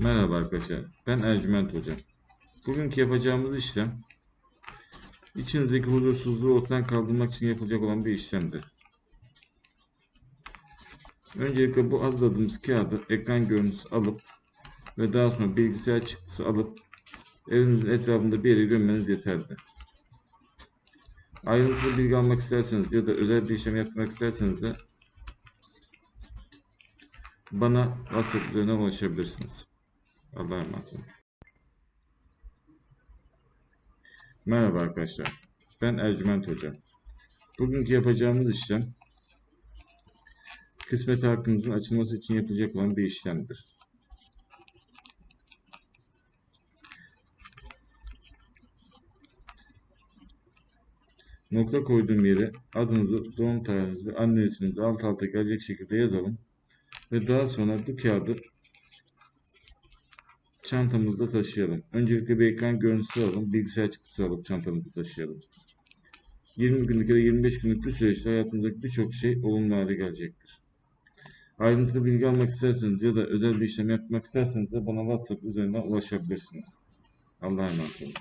Merhaba arkadaşlar, ben Ercüment Hoca. Bugünkü yapacağımız işlem, içinizdeki huzursuzluğu ortadan kaldırmak için yapılacak olan bir işlemdir. Öncelikle bu hazırladığımız kağıdı ekran görüntüsü alıp ve daha sonra bilgisayar çıktısı alıp evinizin etrafında bir yere gömmeniz yeterli. Ayrıntılı bilgi almak isterseniz ya da özel bir işlem yapmak isterseniz de bana WhatsApp üzerinden ulaşabilirsiniz. Allah'a emanet olun. Merhaba arkadaşlar. Ben Ercüment Hoca. Bugünkü yapacağımız işlem kısmet hakkınızın açılması için yapılacak olan bir işlemdir. Nokta koyduğum yere adınızı, doğum tarihinizi ve anne isminizi alt alta gelecek şekilde yazalım. Ve daha sonra bu kağıdı çantamızda taşıyalım. Öncelikle bir ekran görüntüsü alalım. Bilgisayar çıktısı alıp çantamızda taşıyalım. 20 günlük ya da 25 günlük bir süreçte hayatımızdaki birçok şey olumlu hale gelecektir. Ayrıntılı bilgi almak isterseniz ya da özel bir işlem yapmak isterseniz de bana WhatsApp üzerinden ulaşabilirsiniz. Allah'a emanet olun.